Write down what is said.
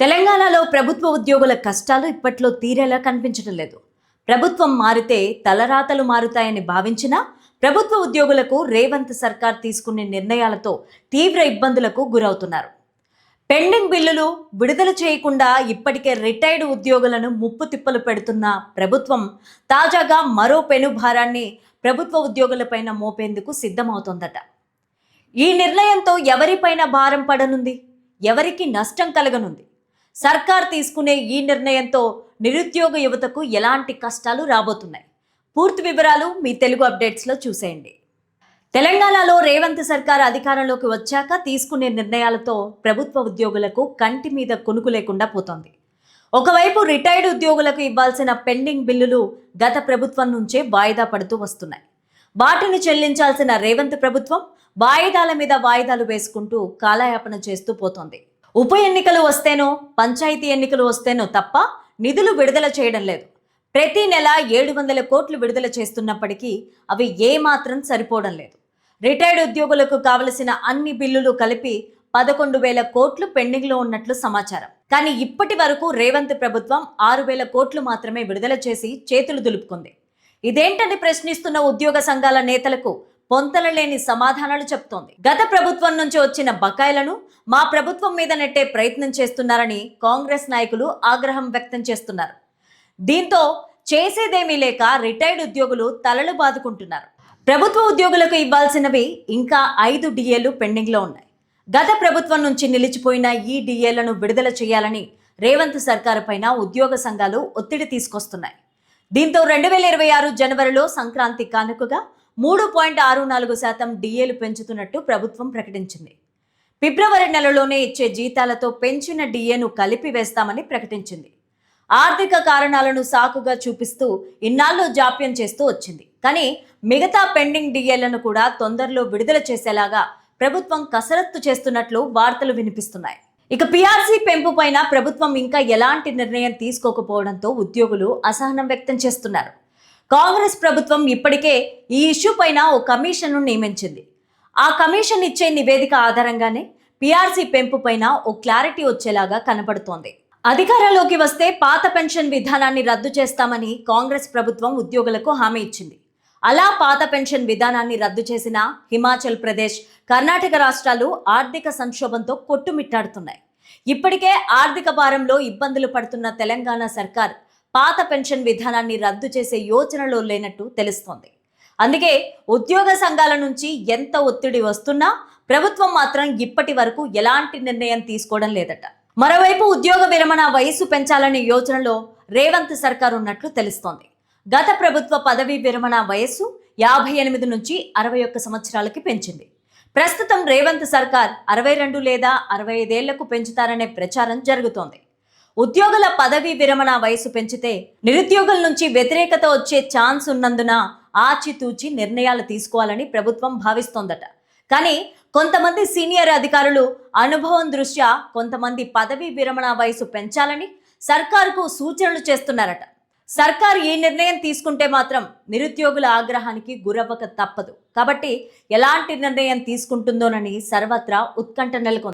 తెలంగాణలో ప్రభుత్వ ఉద్యోగుల కష్టాలు ఇప్పట్లో తీరేలా కనిపించడం లేదు. ప్రభుత్వం మారితే తలరాతలు మారుతాయని భావించినా ప్రభుత్వ ఉద్యోగులకు రేవంత్ సర్కార్ తీసుకునే నిర్ణయాలతో తీవ్ర ఇబ్బందులకు గురవుతున్నారు. పెండింగ్ బిల్లులు విడుదల చేయకుండా ఇప్పటికే రిటైర్డ్ ఉద్యోగులను ముప్పు తిప్పలు పెడుతున్న ప్రభుత్వం తాజాగా మరో పెనుభారాన్ని ప్రభుత్వ ఉద్యోగులపైన మోపేందుకు సిద్ధమవుతోందట. ఈ నిర్ణయంతో ఎవరిపైన భారం పడనుంది? ఎవరికి నష్టం కలగనుంది? సర్కార్ తీసుకునే ఈ నిర్ణయంతో నిరుద్యోగ యువతకు ఎలాంటి కష్టాలు రాబోతున్నాయి? పూర్తి వివరాలు మీ తెలుగు అప్డేట్స్లో చూసేయండి. తెలంగాణలో రేవంత్ సర్కార్ అధికారంలోకి వచ్చాక తీసుకునే నిర్ణయాలతో ప్రభుత్వ ఉద్యోగులకు కంటి మీద కొనుకు లేకుండా పోతోంది. ఒకవైపు రిటైర్డ్ ఉద్యోగులకు ఇవ్వాల్సిన పెండింగ్ బిల్లులు గత ప్రభుత్వం నుంచే వాయిదా పడుతూ వస్తున్నాయి. వాటిని చెల్లించాల్సిన రేవంత్ ప్రభుత్వం వాయిదాల మీద వాయిదాలు వేసుకుంటూ కాలయాపన చేస్తూ పోతోంది. ఉప ఎన్నికలు వస్తేనో పంచాయతీ ఎన్నికలు వస్తేనో తప్ప నిధులు విడుదల చేయడం లేదు. ప్రతి నెల ఏడు వందల కోట్లు విడుదల చేస్తున్నప్పటికీ అవి ఏమాత్రం సరిపోవడం లేదు. రిటైర్డ్ ఉద్యోగులకు కావలసిన అన్ని బిల్లులు కలిపి పదకొండు వేల కోట్లు పెండింగ్లో ఉన్నట్లు సమాచారం. కానీ ఇప్పటి వరకు రేవంత్ ప్రభుత్వం ఆరు వేల కోట్లు మాత్రమే విడుదల చేసి చేతులు దులుపుకుంది. ఇదేంటని ప్రశ్నిస్తున్న ఉద్యోగ సంఘాల నేతలకు పొంతలలేని సమాధానాలు చెప్తోంది. గత ప్రభుత్వం నుంచి వచ్చిన బకాయిలను మా ప్రభుత్వం మీద నెట్టే ప్రయత్నం చేస్తున్నారని కాంగ్రెస్ నాయకులు ఆగ్రహం వ్యక్తం చేస్తున్నారు. దీంతో చేసేదేమీ లేక రిటైర్డ్ ఉద్యోగులు తలలు బాదుకుంటున్నారు. ప్రభుత్వ ఉద్యోగులకు ఇవ్వాల్సినవి ఇంకా ఐదు డిఏలు పెండింగ్లో ఉన్నాయి. గత ప్రభుత్వం నుంచి నిలిచిపోయిన ఈ డిఏలను విడుదల చేయాలని రేవంత్ సర్కారు పైన ఉద్యోగ సంఘాలు ఒత్తిడి తీసుకొస్తున్నాయి. దీంతో రెండు వేల ఇరవై ఆరు జనవరిలో సంక్రాంతి కానుకగా మూడు పాయింట్ ఆరు నాలుగు శాతం డిఏలు పెంచుతున్నట్టు ప్రభుత్వం ప్రకటించింది. ఫిబ్రవరి నెలలోనే ఇచ్చే జీతాలతో పెంచిన డిఏను కలిపి వేస్తామని ప్రకటించింది. ఆర్థిక కారణాలను సాకుగా చూపిస్తూ ఇన్నాళ్ళు జాప్యం చేస్తూ వచ్చింది. కానీ మిగతా పెండింగ్ డిఏలను కూడా తొందరలో విడుదల చేసేలాగా ప్రభుత్వం కసరత్తు చేస్తున్నట్లు వార్తలు వినిపిస్తున్నాయి. ఇక పీఆర్సీ పెంపు పైన ప్రభుత్వం ఇంకా ఎలాంటి నిర్ణయం తీసుకోకపోవడంతో ఉద్యోగులు అసహనం వ్యక్తం చేస్తున్నారు. కాంగ్రెస్ ప్రభుత్వం ఇప్పటికే ఈ ఇష్యూ పైన ఓ కమిషన్ను నియమించింది. ఆ కమిషన్ ఇచ్చే నివేదిక ఆధారంగానే పీఆర్సీ పెంపు పైన ఓ క్లారిటీ వచ్చేలాగా కనపడుతోంది. అధికారంలోకి వస్తే పాత పెన్షన్ విధానాన్ని రద్దు చేస్తామని కాంగ్రెస్ ప్రభుత్వం ఉద్యోగులకు హామీ ఇచ్చింది. అలా పాత పెన్షన్ విధానాన్ని రద్దు చేసిన హిమాచల్ ప్రదేశ్ కర్ణాటక రాష్ట్రాలు ఆర్థిక సంక్షోభంతో కొట్టుమిట్టాడుతున్నాయి. ఇప్పటికే ఆర్థిక భారంలో ఇబ్బందులు పడుతున్న తెలంగాణ సర్కార్ పాత పెన్షన్ విధానాన్ని రద్దు చేసే యోచనలో లేనట్టు తెలుస్తోంది. అందుకే ఉద్యోగ సంఘాల నుంచి ఎంత ఒత్తిడి వస్తున్నా ప్రభుత్వం మాత్రం ఇప్పటి వరకు ఎలాంటి నిర్ణయం తీసుకోవడం లేదట. మరోవైపు ఉద్యోగ విరమణ వయసు పెంచాలనే యోచనలో రేవంత్ సర్కార్ ఉన్నట్లు తెలుస్తోంది. గత ప్రభుత్వ పదవీ విరమణ వయస్సు యాభై ఎనిమిది నుంచి అరవై ఒక్క సంవత్సరాలకి పెంచింది. ప్రస్తుతం రేవంత్ సర్కార్ అరవై రెండు లేదా అరవై ఐదేళ్ళకు పెంచుతారనే ప్రచారం జరుగుతోంది. ఉద్యోగుల పదవీ విరమణ వయసు పెంచితే నిరుద్యోగుల నుంచి వ్యతిరేకత వచ్చే ఛాన్స్ ఉన్నందున ఆచితూచి నిర్ణయాలు తీసుకోవాలని ప్రభుత్వం భావిస్తోందట. కానీ కొంతమంది సీనియర్ అధికారులు అనుభవం దృష్ట్యా కొంతమంది పదవీ విరమణ వయసు పెంచాలని సర్కారుకు సూచనలు చేస్తున్నారట. సర్కారు ఈ నిర్ణయం తీసుకుంటే మాత్రం నిరుద్యోగుల ఆగ్రహానికి గురవ్వక తప్పదు. కాబట్టి ఎలాంటి నిర్ణయం తీసుకుంటుందోనని సర్వత్రా ఉత్కంఠ నెలకొంది.